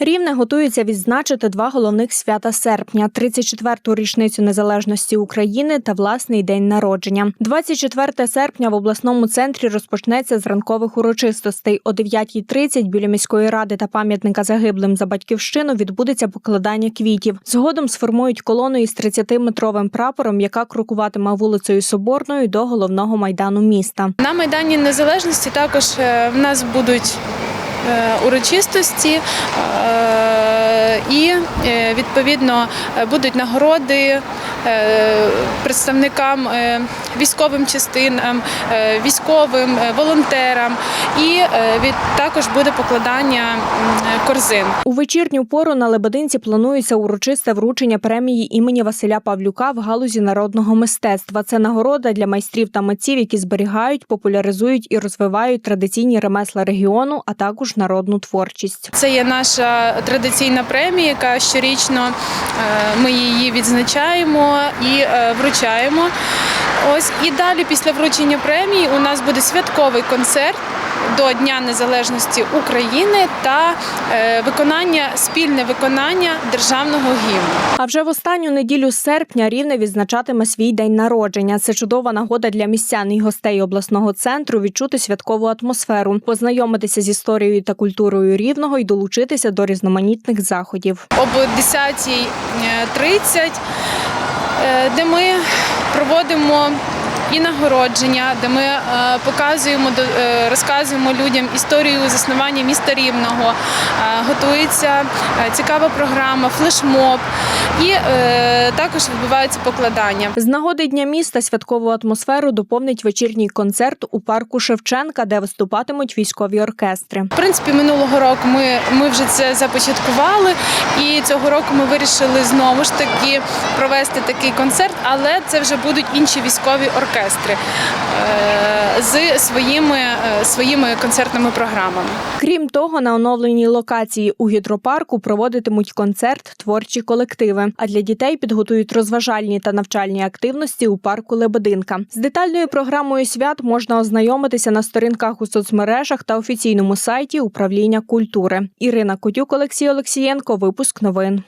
Рівне готується відзначити два головних свята серпня: 34-ту річницю незалежності України та власний день народження. 24 серпня в обласному центрі розпочнеться з ранкових урочистостей. О 9.30 біля міської ради та пам'ятника загиблим за батьківщину відбудеться покладання квітів. Згодом сформують колону із 30-метровим прапором, яка крокуватиме вулицею Соборною до головного майдану міста. На Майдані Незалежності також е, в нас будуть урочистості е, і е, відповідно е, будуть нагороди е, представникам е, військовим частинам, е, військовим е, волонтерам, і е, від також буде покладання корзин. У вечірню пору на Лебединці планується урочисте вручення премії імені Василя Павлюка в галузі народного мистецтва. Це нагорода для майстрів та митців, які зберігають, популяризують і розвивають традиційні ремесла регіону, а також народну творчість. Це є наша традиційна премія, яка щорічно е, ми її відзначаємо і е, вручаємо. Ось і далі, після вручення премії, у нас буде святковий концерт до Дня Незалежності України та е, виконання спільне виконання державного гімну. А вже в останню неділю серпня рівне відзначатиме свій день народження. Це чудова нагода для містян і гостей обласного центру відчути святкову атмосферу, познайомитися з історією та культурою рівного і долучитися до різноманітних заходів. об 10.30, е, де ми проводимо і нагородження, де ми е, показуємо, е, розказуємо людям історію заснування міста Рівного. Е, Готується цікава програма, флешмоб і також відбувається покладання. З нагоди дня міста святкову атмосферу доповнить вечірній концерт у парку Шевченка, де виступатимуть військові оркестри. В принципі, минулого року ми, ми вже це започаткували, і цього року ми вирішили знову ж таки провести такий концерт, але це вже будуть інші військові оркестри е, з своїми, е, своїми концертними програмами. Крім того, на оновленій локації у гідропарку проводитимуть концерт творчі колективи. А для дітей підготують розважальні та навчальні активності у парку Лебединка. З детальною програмою свят можна ознайомитися на сторінках у соцмережах та офіційному сайті управління культури. Ірина Котюк, Олексій Олексієнко. Випуск новин.